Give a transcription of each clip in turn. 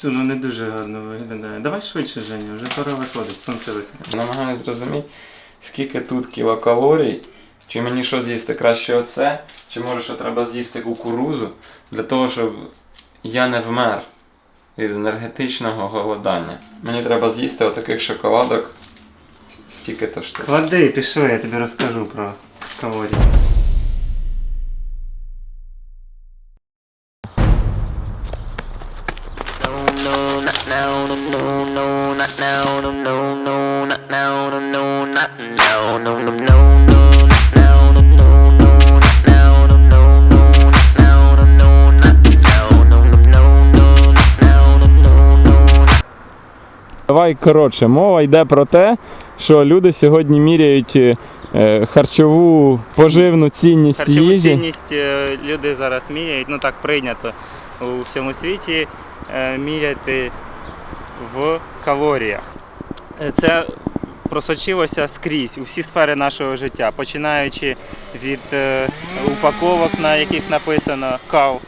Що, ну не дуже гарно виглядає. Давай швидше, Женя, вже пора виходить, сонце висить. Намагаюсь зрозуміти, скільки тут кілокалорій, чи мені що з'їсти краще оце, чи може що треба з'їсти кукурузу для того, щоб я не вмер від енергетичного голодання. Мені треба з'їсти отаких шоколадок стільки-то штук. Клади, пішли, я тобі розкажу про калорії. No, no, no, no, not now, no, no, not now, no, no, no, no, Давай коротше, мова йде про те, що люди сьогодні міряють е, харчову поживну цінність Харчову їжі. цінність е, люди зараз міряють, ну так прийнято у всьому світі е, міряти в калоріях. Е, Це просочилося скрізь у всі сфери нашого життя, починаючи від е, упаковок, на яких написано кав.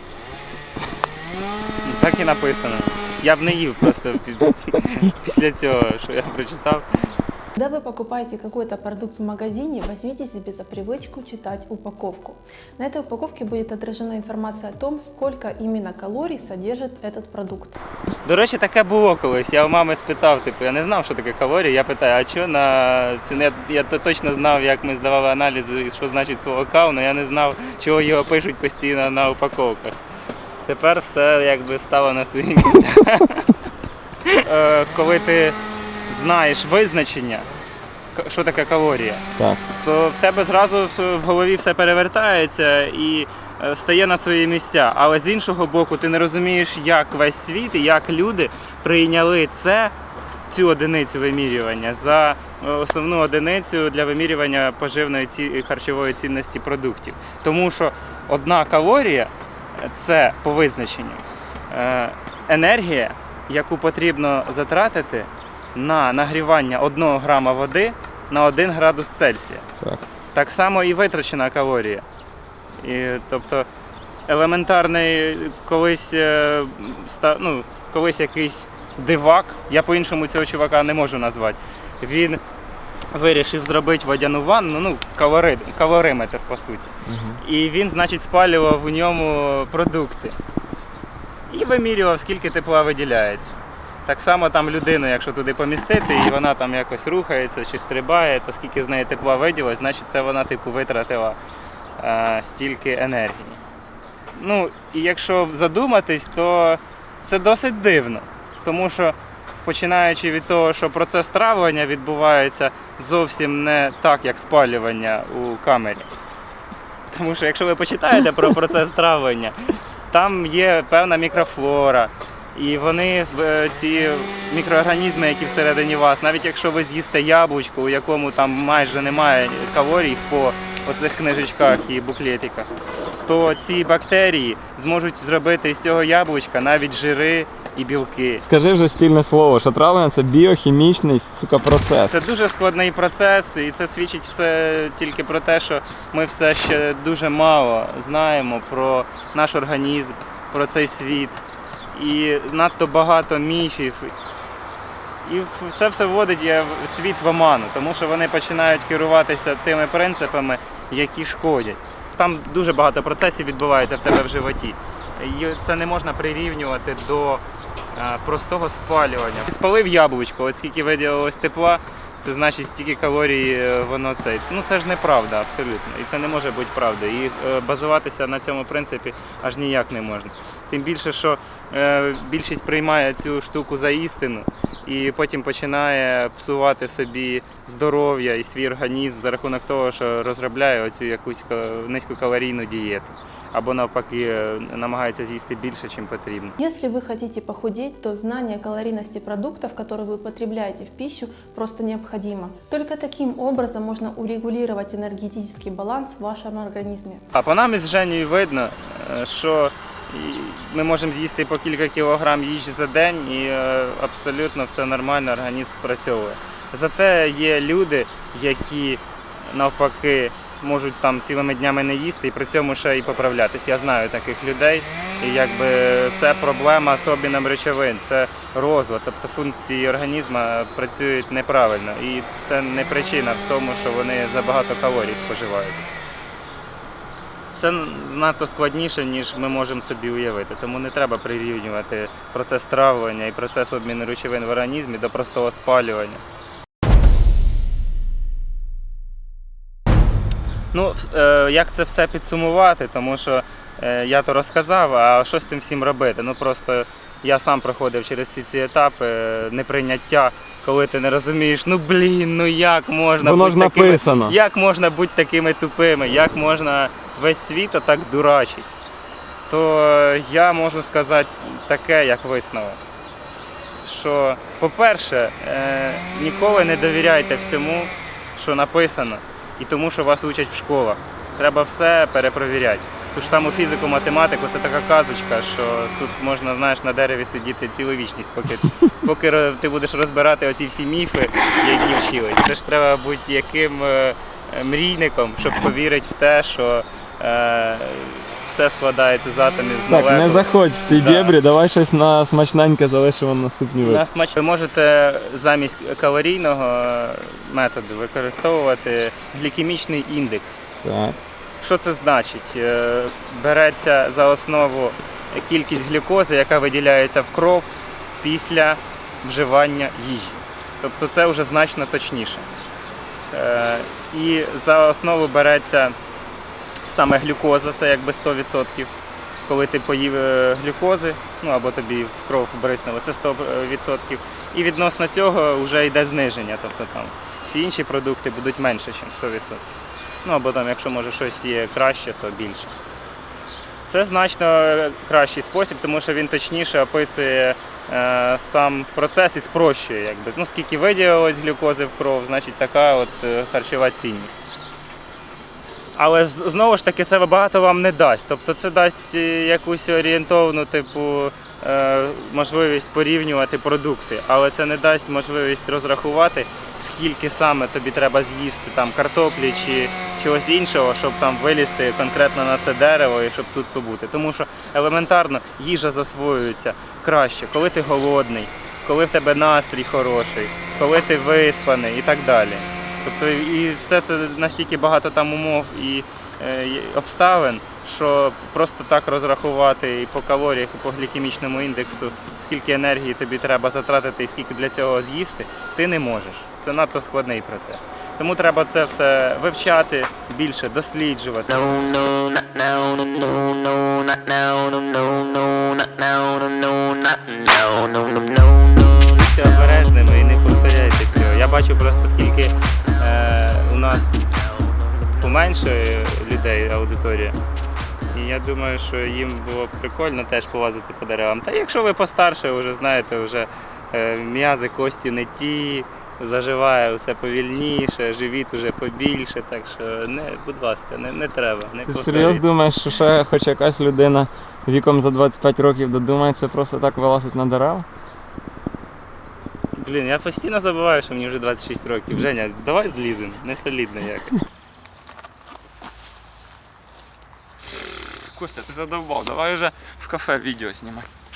Так і написано. Я б не їв просто після цього, що я прочитав. Когда вы покупаете какой-то продукт в магазине, возьмите себе за привычку читать упаковку. На этой упаковке будет отражена информация о том, сколько именно калорий содержит этот продукт. До речі, таке було колись. Я у мами спитав, типу, я не знав, що таке калорії. Я питаю, а що на це я, я то точно знав, як ми здавали аналізи, і що значить слово кав, але я не знав, чого його пишуть постійно на упаковках. Тепер все якби стало на свої місця. Е, Коли ти знаєш визначення, що таке калорія, Так. то в тебе зразу в голові все перевертається і е, стає на свої місця. Але з іншого боку, ти не розумієш, як весь світ і як люди прийняли це, цю одиницю вимірювання за е, основну одиницю для вимірювання поживної ці... харчової цінності продуктів. Тому що одна калорія це по визначенню е, енергія, яку потрібно затратити на нагрівання 1 грама води на 1 градус Цельсія. Так. Так само і витрачена калорія. І, тобто елементарний колись, е, ну, колись якийсь дивак, я по-іншому цього чувака не можу назвати. Він вирішив зробити водяну ванну, ну, калори, калориметр по суті. І він, значить, спалював у ньому продукти. І вимірював, скільки тепла виділяється. Так само там людину, якщо туди помістити, і вона там якось рухається чи стрибає, то скільки з неї тепла виділось, значить це вона типу витратила е, стільки енергії. Ну, і якщо задуматись, то це досить дивно. Тому що починаючи від того, що процес травлення відбувається зовсім не так, як спалювання у камері. Тому що якщо ви почитаєте про процес травлення, там є певна мікрофлора. І вони в- ці мікроорганізми, які всередині вас, навіть якщо ви з'їсте яблучко, у якому там майже немає калорій по оцих книжечках і буклетиках, то ці бактерії зможуть зробити з цього яблучка навіть жири і білки. Скажи вже стільне слово, що травлення це біохімічний сука, процес. Це дуже складний процес, і це свідчить все тільки про те, що ми все ще дуже мало знаємо про наш організм, про цей світ. І надто багато міфів. І це все вводить в- світ в оману, тому що вони починають керуватися тими принципами, які шкодять. Там дуже багато процесів відбувається в тебе в животі. І це не можна прирівнювати до простого спалювання. Спалив яблучко, от скільки виділилось тепла, це значить стільки калорій е, воно це. Ну це ж неправда абсолютно. І це не може бути правда. І е, базуватися на цьому принципі аж ніяк не можна. Тим більше, що е, більшість приймає цю штуку за істину і потім починає псувати собі здоров'я і свій організм за рахунок того, що розробляє оцю якусь низькокалорійну дієту Або навпаки е, намагається з'їсти більше, чим потрібно. Если вы хотите похудеть, то знание калорийности продуктов, которые вы потребляете в пищу, просто необходимо. Только таким образом можно урегулировать энергетический баланс в вашем организме. А по нам із Женєю видно, е, що і ми можемо з'їсти по кілька кілограм їжі за день і е, абсолютно все нормально, організм спрацьовує. Зате є люди, які навпаки можуть там цілими днями не їсти і при цьому ще і поправлятись. Я знаю таких людей. І якби це проблема з обміном речовин, це розлад, тобто функції організму працюють неправильно. І це не причина в тому, що вони забагато калорій споживають. Це надто складніше, ніж ми можемо собі уявити. Тому не треба прирівнювати процес травлення і процес обміну речовин в організмі до простого спалювання. Ну, е, як це все підсумувати, тому що е, я то розказав, а що з цим всім робити? Ну просто я сам проходив через всі ці етапи е, неприйняття, коли ти не розумієш, ну блін, ну як можна Воно бути ж такими, як можна бути такими тупими, як можна весь світ отак дурачить, то я можу сказати таке, як висновок. Що, по-перше, ніколи не довіряйте всьому, що написано, і тому, що вас учать в школах. Треба все перепровіряти. Ту ж саму фізику, математику це така казочка, що тут можна знаєш, на дереві сидіти цілу вічність, поки, поки ти будеш розбирати оці всі міфи, які вчились. Це ж треба бути яким е, мрійником, щоб повірити в те, що е, все складається з атомів, з Так, не заходь в ті Да. дєбрі, давай щось на смачненьке залишимо на наступні На смач... Ви можете замість калорійного методу використовувати глікемічний індекс. Так. Що це значить? Е, Береться за основу кількість глюкози, яка виділяється в кров після вживання їжі. Тобто це вже значно точніше. Е, І за основу береться саме глюкоза, це якби 100%. Коли ти поїв е, глюкози, ну або тобі в кров бриснуло, це 100%. І відносно цього вже йде зниження. Тобто там всі інші продукти будуть менше, ніж 100%. Ну або там, якщо може щось є краще, то більше. Це значно кращий спосіб, тому що він точніше описує е, сам процес і спрощує. Якби. Ну, скільки виділилось глюкози в кров, значить така от е, харчова цінність. Але знову ж таки це багато вам не дасть. Тобто це дасть е, якусь орієнтовну типу е, можливість порівнювати продукти, але це не дасть можливість розрахувати, скільки саме тобі треба з'їсти там картоплі чи чогось іншого, щоб там вилізти конкретно на це дерево і щоб тут побути. Тому що елементарно їжа засвоюється краще, коли ти голодний, коли в тебе настрій хороший, коли ти виспаний і так далі. Тобто і все це настільки багато там умов і е, обставин, що просто так розрахувати і по калоріях, і по глікемічному індексу, скільки енергії тобі треба затратити і скільки для цього з'їсти, ти не можеш. Це надто складний процес. Тому треба це все вивчати більше, досліджувати. Обережними і не повторяйте цього. Я бачу просто скільки у нас поменшує людей аудиторія. І я думаю, що їм було б прикольно теж полазити по деревам. Та якщо ви постарше, вже знаєте, вже е, м'язи, кості не ті, заживає все повільніше, живіт уже побільше, так що не, будь ласка, не, не треба. Не Ти серйозно думаєш, що ще хоч якась людина віком за 25 років додумається просто так вилазити на дерева? Блін, я постійно забуваю, що мені вже 26 років. Женя, давай зліземо, не солідно якось. Костя, ти задовбав, давай вже в кафе відео знімай.